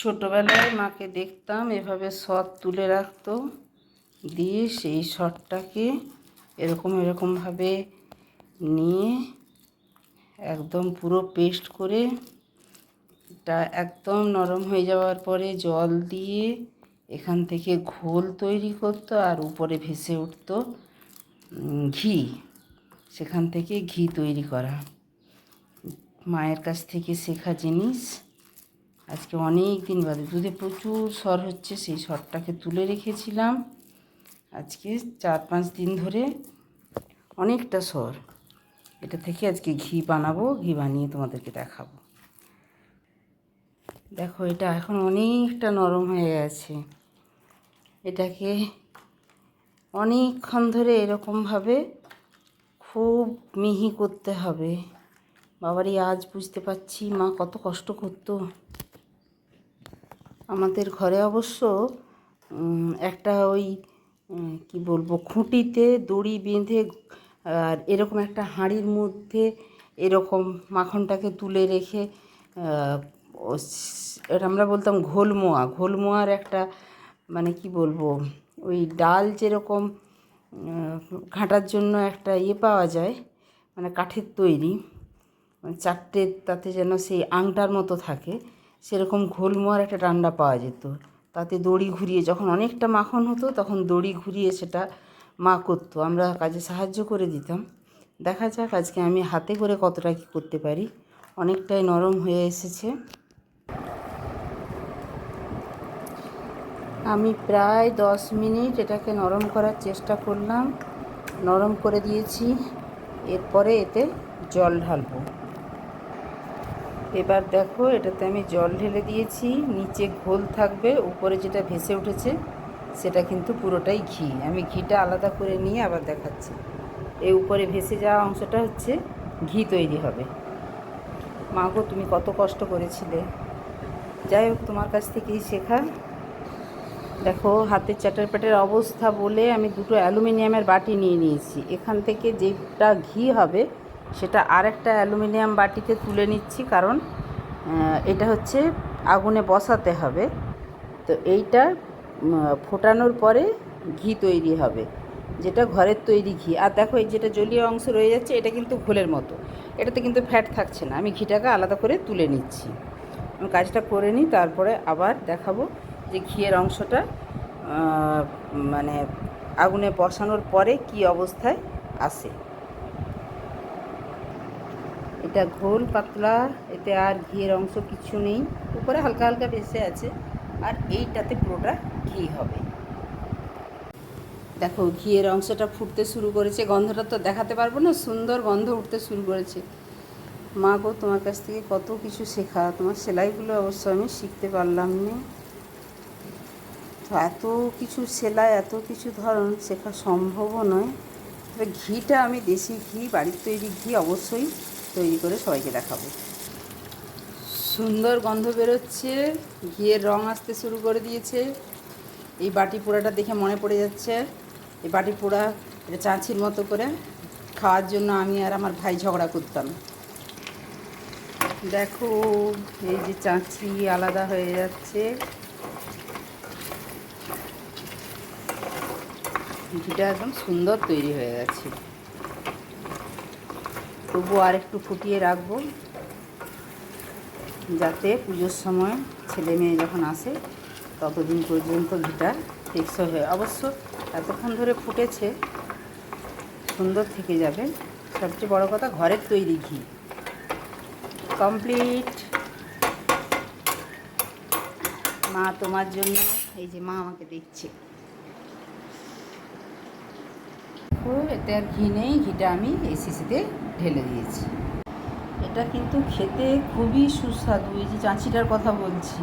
ছোটোবেলায় মাকে দেখতাম, এভাবে শট তুলে রাখতো। দিয়ে সেই শটটাকে এরকম এরকমভাবে নিয়ে একদম পুরো পেস্ট করে এটা একদম নরম হয়ে যাওয়ার পরে জল দিয়ে এখান থেকে ঘোল তৈরি করতো আর উপরে ভেসে উঠতো ঘি। সেখান থেকে ঘি তৈরি করা। মায়ের কাছ থেকে শেখা জিনিস। আজকে অনেক দিন বাদে। দুধে প্রচুর সর হচ্ছে, সেই সরটাকে তুলে রেখেছিলাম। আজকে চার পাঁচ দিন ধরে অনেকটা সর। এটা থেকে আজকে ঘি বানাবো, ঘি বানিয়ে তোমাদেরকে দেখাবো। দেখো, এটা এখন অনেকটা নরম হয়ে গেছে এটাকে অনেকক্ষণ ধরে এরকমভাবে খুব মিহি করতে হবে। বাবারই আজ বুঝতে পারছি মা কত কষ্ট করতো। আমাদের ঘরে অবশ্য একটা ওই কি বলব, খুঁটিতে দড়ি বেঁধে আর এরকম একটা হাঁড়ির মধ্যে এরকম মাখনটাকে তুলে রেখে এটা আমরা বলতাম ঘোলমোয়া। ঘোলমোয়ার একটা মানে কি বলব, ওই ডাল যেরকম ঘাঁটার জন্য একটা ইয়ে পাওয়া যায় মানে কাঠের তৈরি মানে চারটে তাতে যেন সেই আংটার মতো থাকে। সেরকম ঘোলমোয়ার একটা ডান্ডা পাওয়া যেত। তাতে দড়ি ঘুরিয়ে যখন অনেকটা মাখন হতো, তখন দড়ি ঘুরিয়ে সেটা মা করতো। আমরা কাজে সাহায্য করে দিতাম। দেখা যাক আজকে আমি হাতে করে কতটা কী করতে পারি। অনেকটাই নরম হয়ে এসেছে। আমি প্রায় দশ মিনিট এটাকে নরম করার চেষ্টা করলাম। নরম করে দিয়েছি। এরপরে এতে জল ঢালবো। এবার দেখো, এটাতে আমি জল ঢেলে দিয়েছি। নিচে ঘোল থাকবে, উপরে যেটা ভেসে উঠেছে, সেটা কিন্তু পুরোটাই ঘি। আমি ঘিটা আলাদা করে নিয়ে আবার দেখাচ্ছি। এই উপরে ভেসে যাওয়া অংশটা হচ্ছে ঘি তৈরি হবে। মা গো তুমি কত কষ্ট করেছিলে। যাই হোক, তোমার কাছ থেকেই শেখা দেখো, হাতের চাটার পেটের অবস্থা বলে আমি দুটো অ্যালুমিনিয়ামের বাটি নিয়ে নিয়েছি। এখান থেকে যেটা ঘি হবে সেটা আরেকটা অ্যালুমিনিয়াম বাটিতে তুলে নিচ্ছি, কারণ এটা হচ্ছে আগুনে বসাতে হবে। তো এইটা ফোটানোর পরে ঘি তৈরি হবে, যেটা ঘরের তৈরি ঘি। আর দেখো, এই যেটা জলীয় অংশ রয়ে যাচ্ছে, এটা কিন্তু ঘোলের মতো। এটাতে কিন্তু ফ্যাট থাকছে না। আমি ঘিটাকে আলাদা করে তুলে নিচ্ছি। আমি কাজটা করে নিই, তারপরে আবার দেখাবো যে ঘিয়ের অংশটা মানে আগুনে বসানোর পরে কি অবস্থায় আসে। এটা ঘোল, পাতলা, এতে আর ঘিয়ের অংশ কিছু নেই। উপরে হালকা হালকা ভেসে আছে, আর এইটাতে পুরোটা ঘি হবে। দেখো, ঘিয়ের অংশটা ফুটতে শুরু করেছে। গন্ধটা তো দেখাতে পারব না, সুন্দর গন্ধ উঠতে শুরু করেছে। মা গো, তোমার কাছ থেকে কত কিছু শেখা। তোমার সেলাইগুলো অবশ্য আমি শিখতে পারলাম না। তো এত কিছু সেলাই, এত কিছু ধরন শেখা সম্ভবও নয়। তবে ঘিটা আমি দেশি ঘি, বাড়ির তৈরি ঘি অবশ্যই তৈরি করে সবাইকে দেখাবো। সুন্দর গন্ধ বেরোচ্ছে, ঘিয়ের রং আসতে শুরু করে দিয়েছে। এই বাটি পোড়াটা দেখে মনে পড়ে যাচ্ছে। এই বাটি পোড়া এটা চাঁচির মতো করে খাওয়ার জন্য আমি আর আমার ভাই ঝগড়া করতাম। দেখো, এই যে চাঁচি আলাদা হয়ে যাচ্ছে। ঘিটা একদম সুন্দর তৈরি হয়ে গেছে। তবু আর একটু ফুটিয়ে রাখব, যাতে পুজোর সময় ছেলে মেয়ে যখন আসে, ততদিন পর্যন্ত ঘিটা টেকসই হয়। অবশ্য এতক্ষণ ধরে ফুটেছে, সুন্দর থেকে যাবে। সবচেয়ে বড় কথা, ঘরের তৈরি ঘি। কমপ্লিট। মা তোমার জন্য, এই যে মা আমাকে দেখছে। ও এতে আর ঘি নেই, ঘিটা আমি এই সিসিতে ঢেলে দিয়েছি। এটা কিন্তু খেতে খুবই সুস্বাদু, এই যে চাঁচিটার কথা বলছি।